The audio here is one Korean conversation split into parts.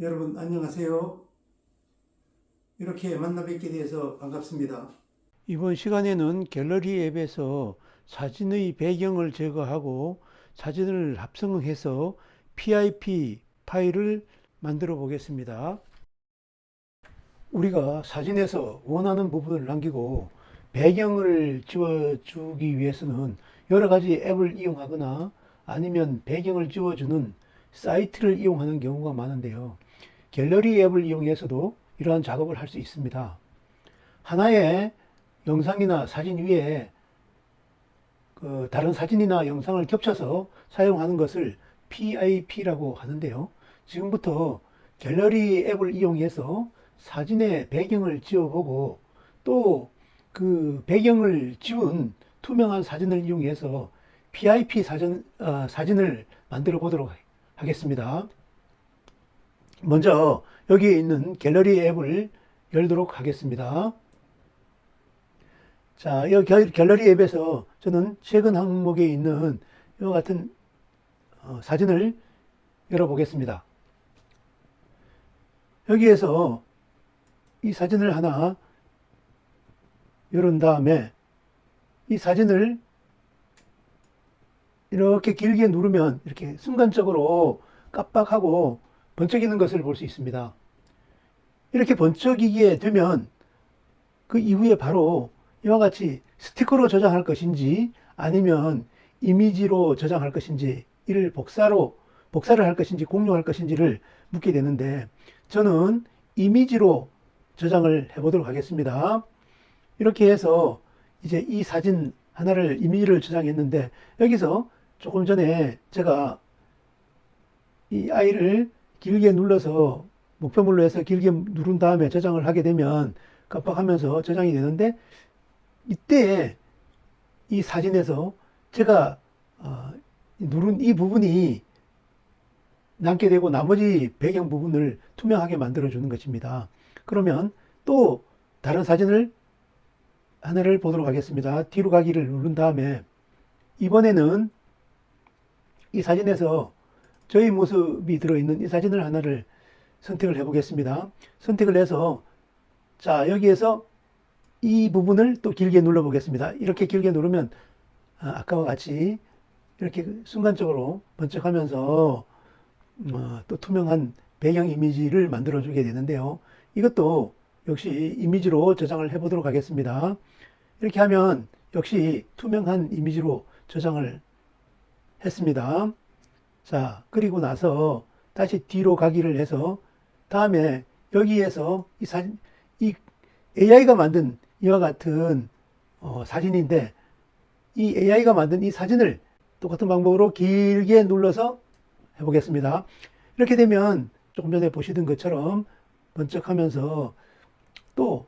여러분 안녕하세요. 이렇게 만나 뵙게 되어서 반갑습니다. 이번 시간에는 갤러리 앱에서 사진의 배경을 제거하고 사진을 합성해서 PIP 파일을 만들어 보겠습니다. 우리가 사진에서 원하는 부분을 남기고 배경을 지워주기 위해서는 여러 가지 앱을 이용하거나 아니면 배경을 지워주는 사이트를 이용하는 경우가 많은데요. 갤러리 앱을 이용해서도 이러한 작업을 할 수 있습니다. 하나의 영상이나 사진 위에 그 다른 사진이나 영상을 겹쳐서 사용하는 것을 PIP라고 하는데요. 지금부터 갤러리 앱을 이용해서 사진의 배경을 지워보고 또 그 배경을 지운 투명한 사진을 이용해서 PIP 사진, 어, 사진을 만들어 보도록 하겠습니다. 먼저 여기에 있는 갤러리 앱을 열도록 하겠습니다. 자, 이 갤러리 앱에서 저는 최근 항목에 있는 이와 같은 어, 사진을 열어보겠습니다. 여기에서 이 사진을 하나 열은 다음에 이 사진을 이렇게 길게 누르면 이렇게 순간적으로 깜빡하고 번쩍이는 것을 볼 수 있습니다. 이렇게 번쩍이게 되면 그 이후에 바로 이와 같이 스티커로 저장할 것인지 아니면 이미지로 저장할 것인지 이를 복사로 복사를 할 것인지 공유할 것인지를 묻게 되는데 저는 이미지로 저장을 해 보도록 하겠습니다. 이렇게 해서 이제 이 사진 하나를 이미지를 저장했는데 여기서 조금 전에 제가 이 아이를 길게 눌러서 목표물로 해서 길게 누른 다음에 저장을 하게 되면 깜빡하면서 저장이 되는데 이때 이 사진에서 제가 어, 누른 이 부분이 남게 되고 나머지 배경 부분을 투명하게 만들어 주는 것입니다. 그러면 또 다른 사진을 하나를 보도록 하겠습니다. 뒤로 가기를 누른 다음에 이번에는 이 사진에서 저희 모습이 들어있는 이 사진을 하나를 선택을 해 보겠습니다. 선택을 해서 자 여기에서 이 부분을 또 길게 눌러 보겠습니다. 이렇게 길게 누르면 아, 아까와 같이 이렇게 순간적으로 번쩍하면서 어, 또 투명한 배경 이미지를 만들어 주게 되는데요. 이것도 역시 이미지로 저장을 해 보도록 하겠습니다. 이렇게 하면 역시 투명한 이미지로 저장을 했습니다. 자, 그리고 나서 다시 뒤로 가기를 해서 다음에 여기에서 이 사진, 이 AI가 만든 이와 같은 어, 사진인데 이 AI가 만든 이 사진을 똑같은 방법으로 길게 눌러서 해보겠습니다. 이렇게 되면 조금 전에 보시던 것처럼 번쩍하면서 또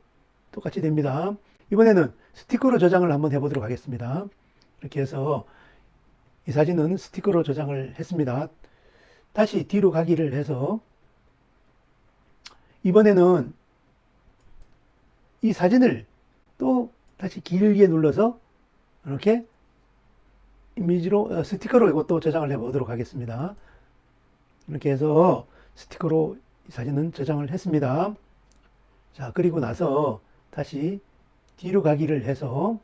똑같이 됩니다. 이번에는 스티커로 저장을 한번 해보도록 하겠습니다. 이렇게 해서 이 사진은 스티커로 저장을 했습니다. 다시 뒤로 가기를 해서 이번에는 이 사진을 또 다시 길게 눌러서 이렇게 이미지로 어, 스티커로 이것도 저장을 해 보도록 하겠습니다. 이렇게 해서 스티커로 이 사진은 저장을 했습니다. 자, 그리고 나서 다시 뒤로 가기를 해서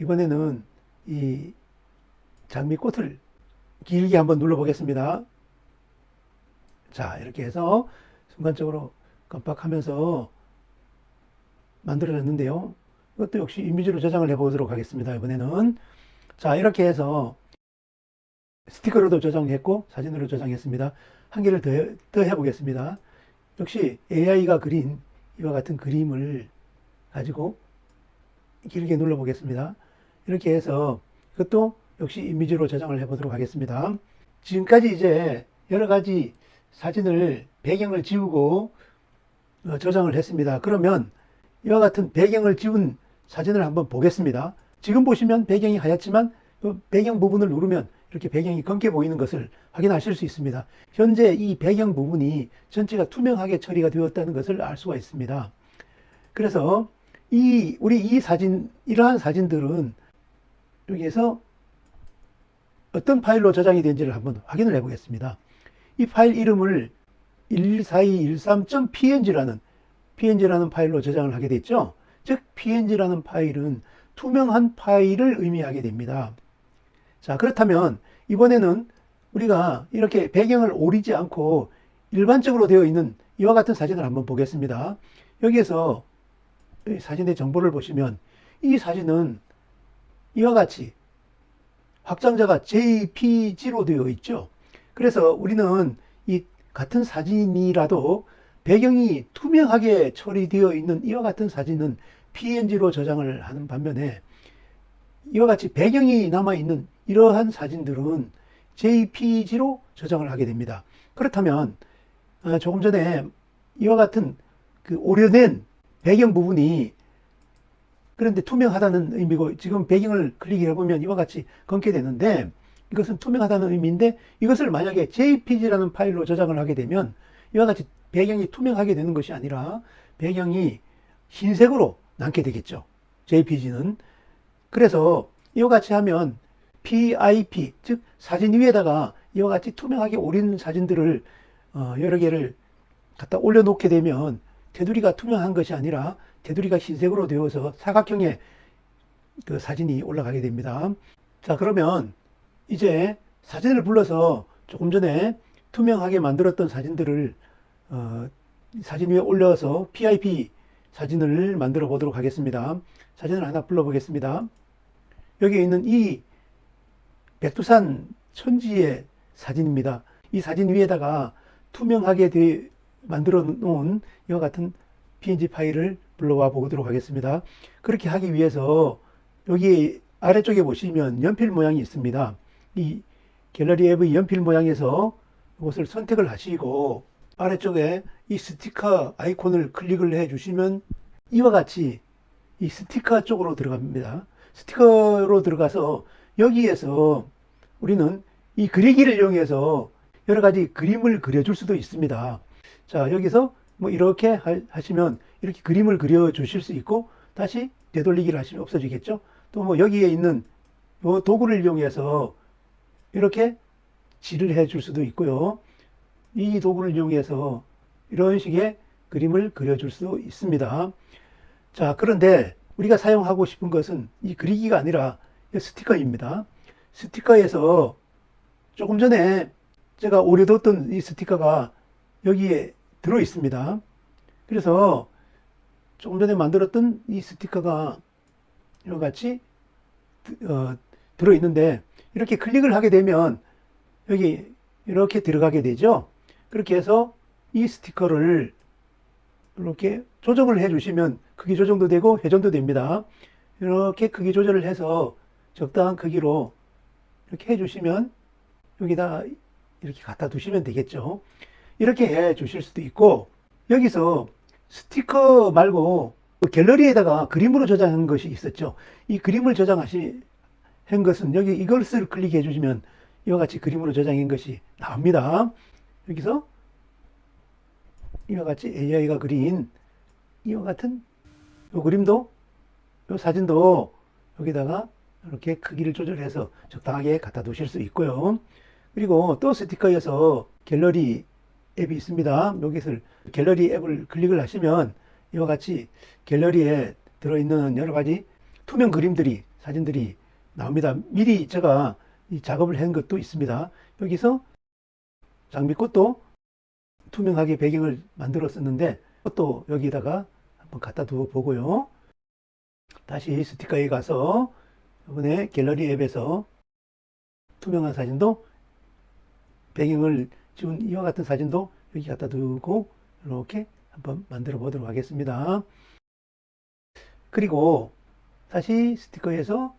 이번에는 이 장미꽃을 길게 한번 눌러 보겠습니다. 자, 이렇게 해서 순간적으로 깜빡하면서 만들어졌는데요. 이것도 역시 이미지로 저장을 해 보도록 하겠습니다. 이번에는. 자, 이렇게 해서 스티커로도 저장했고 사진으로 저장했습니다. 한 개를 더, 더 해보겠습니다. 역시 AI가 그린 이와 같은 그림을 가지고 길게 눌러 보겠습니다. 이렇게 해서 이것도 역시 이미지로 저장을 해 보도록 하겠습니다. 지금까지 이제 여러 가지 사진을 배경을 지우고 어, 저장을 했습니다. 그러면 이와 같은 배경을 지운 사진을 한번 보겠습니다. 지금 보시면 배경이 하얗지만 그 배경 부분을 누르면 이렇게 배경이 검게 보이는 것을 확인하실 수 있습니다. 현재 이 배경 부분이 전체가 투명하게 처리가 되었다는 것을 알 수가 있습니다. 그래서 이 우리 이 사진 이러한 사진들은 여기에서 어떤 파일로 저장이 된지를 한번 확인을 해 보겠습니다. 이 파일 이름을 14213.png라는 png라는 파일로 저장을 하게 됐죠. 즉 png라는 파일은 투명한 파일을 의미하게 됩니다. 자, 그렇다면 이번에는 우리가 이렇게 배경을 오리지 않고 일반적으로 되어 있는 이와 같은 사진을 한번 보겠습니다. 여기에서 이 사진의 정보를 보시면 이 사진은 이와 같이 확장자가 JPG로 되어 있죠. 그래서 우리는 이 같은 사진이라도 배경이 투명하게 처리되어 있는 이와 같은 사진은 PNG로 저장을 하는 반면에 이와 같이 배경이 남아 있는 이러한 사진들은 JPG로 저장을 하게 됩니다. 그렇다면 어, 조금 전에 이와 같은 그 오려낸 배경 부분이 그런데 투명하다는 의미고 지금 배경을 클릭해 보면 이와 같이 검게 되는데 이것은 투명하다는 의미인데 이것을 만약에 JPG라는 파일로 저장을 하게 되면 이와 같이 배경이 투명하게 되는 것이 아니라 배경이 흰색으로 남게 되겠죠. JPG는. 그래서 이와 같이 하면 PIP, 즉 사진 위에다가 이와 같이 투명하게 오린 사진들을 어, 여러 개를 갖다 올려놓게 되면 테두리가 투명한 것이 아니라 테두리가 흰색으로 되어서 사각형의 그 사진이 올라가게 됩니다. 자, 그러면 이제 사진을 불러서 조금 전에 투명하게 만들었던 사진들을 어, 사진 위에 올려서 PIP 사진을 만들어 보도록 하겠습니다. 사진을 하나 불러 보겠습니다. 여기 있는 이 백두산 천지의 사진입니다. 이 사진 위에다가 투명하게 되- 만들어 놓은 이와 같은 PNG 파일을 불러와 보도록 하겠습니다. 그렇게 하기 위해서 여기 아래쪽에 보시면 연필 모양이 있습니다. 이 갤러리 앱의 연필 모양에서 이것을 선택을 하시고 아래쪽에 이 스티커 아이콘을 클릭을 해 주시면 이와 같이 이 스티커 쪽으로 들어갑니다. 스티커로 들어가서 여기에서 우리는 이 그리기를 이용해서 여러 가지 그림을 그려줄 수도 있습니다. 자, 여기서 뭐 이렇게 하- 하시면 이렇게 그림을 그려 주실 수 있고 다시 되돌리기를 하시면 없어지겠죠. 또 뭐 여기에 있는 요 도구를 이용해서 이렇게 질을 해 줄 수도 있고요. 이 도구를 이용해서 이런 식의 그림을 그려줄 수 있습니다. 자, 그런데 우리가 사용하고 싶은 것은 이 그리기가 아니라 이 스티커입니다. 스티커에서 조금 전에 제가 오래뒀던 이 스티커가 여기에 들어 있습니다. 그래서 조금 전에 만들었던 이 스티커가 이와 같이 어, 들어 있는데 이렇게 클릭을 하게 되면 여기 이렇게 들어가게 되죠. 그렇게 해서 이 스티커를 이렇게 조정을 해 주시면 크기 조정도 되고 회전도 됩니다. 이렇게 크기 조절을 해서 적당한 크기로 이렇게 해 주시면 여기다 이렇게 갖다 두시면 되겠죠. 이렇게 해 주실 수도 있고 여기서 스티커 말고 그 갤러리에다가 그림으로 저장한 것이 있었죠. 이 그림을 저장하시 한 것은 여기 이것을 클릭해 주시면 이와 같이 그림으로 저장한 것이 나옵니다. 여기서 이와 같이 AI가 그린 이와 같은 이 그림도 이 사진도 여기다가 이렇게 크기를 조절해서 적당하게 갖다 두실 수 있고요. 그리고 또 스티커에서 갤러리 앱이 있습니다. 여기서 갤러리 앱을 클릭을 하시면 이와 같이 갤러리에 들어있는 여러 가지 투명 그림들이 사진들이 나옵니다. 미리 제가 이 작업을 한 것도 있습니다. 여기서 장미꽃도 투명하게 배경을 만들었었는데 또 여기다가 한번 갖다 두어 보고요. 다시 스티커에 가서 이번에 갤러리 앱에서 투명한 사진도 배경을 지운 이와 같은 사진도 여기 갖다 두고 이렇게 한번 만들어 보도록 하겠습니다. 그리고 다시 스티커에서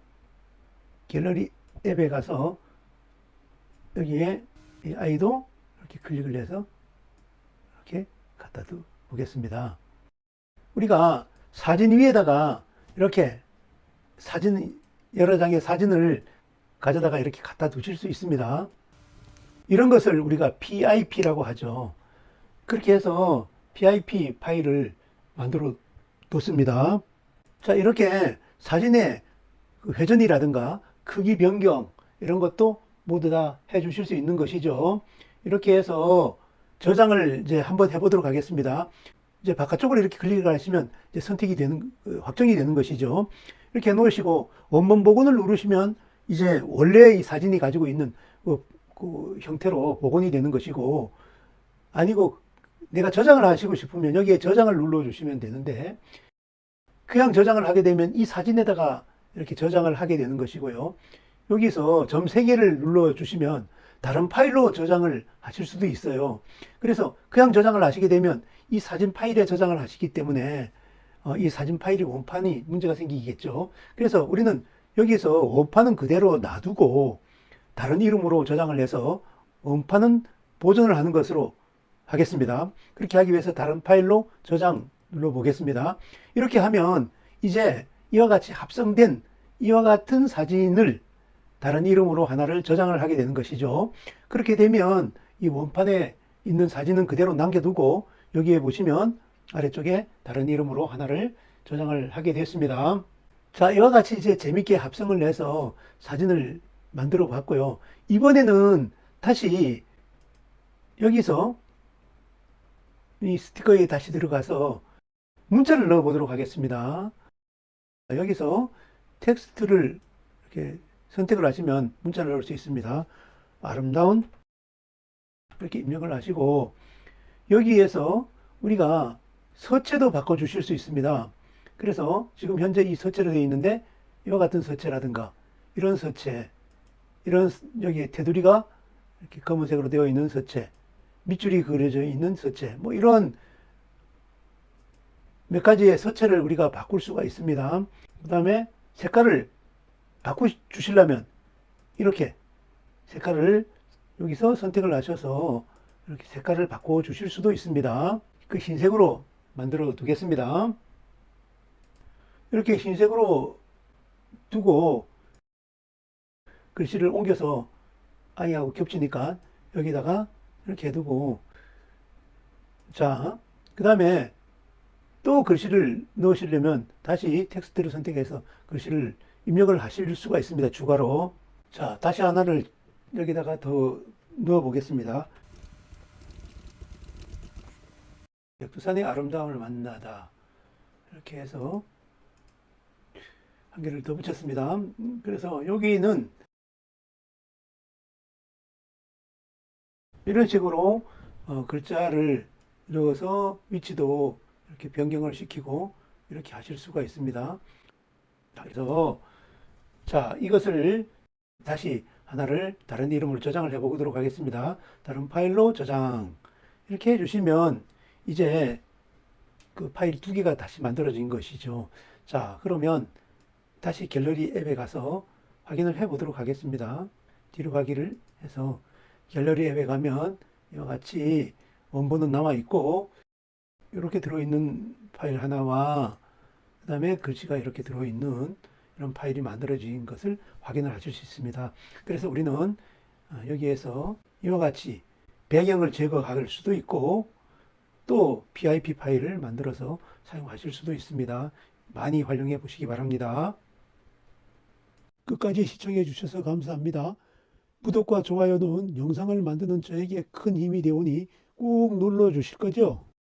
갤러리 앱에 가서 여기에 이 아이도 이렇게 클릭을 해서 이렇게 갖다 두 보겠습니다. 우리가 사진 위에다가 이렇게 사진 여러 장의 사진을 가져다가 이렇게 갖다 두실 수 있습니다. 이런 것을 우리가 PIP라고 하죠. 그렇게 해서 PIP 파일을 만들어 뒀습니다. 자, 이렇게 사진의 그 회전이라든가 크기 변경 이런 것도 모두 다 해 주실 수 있는 것이죠. 이렇게 해서 저장을 이제 한번 해 보도록 하겠습니다. 이제 바깥쪽으로 이렇게 클릭을 하시면 이제 선택이 되는, 어, 확정이 되는 것이죠. 이렇게 놓으시고 원본 복원을 누르시면 이제 원래 이 사진이 가지고 있는 그, 그 형태로 복원이 되는 것이고 아니고 내가 저장을 하시고 싶으면 여기에 저장을 눌러 주시면 되는데 그냥 저장을 하게 되면 이 사진에다가 이렇게 저장을 하게 되는 것이고요. 여기서 점 3개를 눌러 주시면 다른 파일로 저장을 하실 수도 있어요. 그래서 그냥 저장을 하시게 되면 이 사진 파일에 저장을 하시기 때문에 어, 이 사진 파일이 원판이 문제가 생기겠죠. 그래서 우리는 여기서 원판은 그대로 놔두고 다른 이름으로 저장을 해서 원판은 보존을 하는 것으로 하겠습니다. 그렇게 하기 위해서 다른 파일로 저장 눌러 보겠습니다. 이렇게 하면 이제 이와 같이 합성된 이와 같은 사진을 다른 이름으로 하나를 저장을 하게 되는 것이죠. 그렇게 되면 이 원판에 있는 사진은 그대로 남겨두고 여기에 보시면 아래쪽에 다른 이름으로 하나를 저장을 하게 됐습니다. 자, 이와 같이 이제 재밌게 합성을 해서 사진을 만들어 봤고요. 이번에는 다시 여기서 이 스티커에 다시 들어가서 문자를 넣어 보도록 하겠습니다. 여기서 텍스트를 이렇게 선택을 하시면 문자를 넣을 수 있습니다. 아름다운 이렇게 입력을 하시고 여기에서 우리가 서체도 바꿔 주실 수 있습니다. 그래서 지금 현재 이 서체로 되어 있는데 이와 같은 서체라든가 이런 서체 이런 여기 테두리가 이렇게 검은색으로 되어 있는 서체 밑줄이 그려져 있는 서체 뭐 이런 몇 가지의 서체를 우리가 바꿀 수가 있습니다. 그 다음에 색깔을 바꿔 주시려면 이렇게 색깔을 여기서 선택을 하셔서 이렇게 색깔을 바꿔 주실 수도 있습니다. 그 흰색으로 만들어 두겠습니다. 이렇게 흰색으로 두고 글씨를 옮겨서 아이하고 겹치니까 여기다가 이렇게 두고 자, 그 다음에 또 글씨를 넣으시려면 다시 텍스트를 선택해서 글씨를 입력을 하실 수가 있습니다. 추가로. 자, 다시 하나를 여기다가 더 넣어 보겠습니다. 백두산의 아름다움을 만나다. 이렇게 해서 한 개를 더 붙였습니다. 음, 그래서 여기는 이런 식으로 어, 글자를 넣어서 위치도 이렇게 변경을 시키고 이렇게 하실 수가 있습니다. 자, 그래서 자 이것을 다시 하나를 다른 이름으로 저장을 해 보도록 하겠습니다. 다른 파일로 저장 이렇게 해주시면 이제 그 파일 두 개가 다시 만들어진 것이죠. 자 그러면 다시 갤러리 앱에 가서 확인을 해 보도록 하겠습니다. 뒤로 가기를 해서 갤러리 앱에 가면 이와 같이 원본은 나와 있고 이렇게 들어있는 파일 하나와 그 다음에 글씨가 이렇게 들어있는 이런 파일이 만들어진 것을 확인을 하실 수 있습니다. 그래서 우리는 어, 여기에서 이와 같이 배경을 제거할 수도 있고 또 PIP 파일을 만들어서 사용하실 수도 있습니다. 많이 활용해 보시기 바랍니다. 끝까지 시청해 주셔서 감사합니다. 구독과 좋아요 는 영상을 만드는 저에게 큰 힘이 되오니 꾹 눌러 주실 거죠?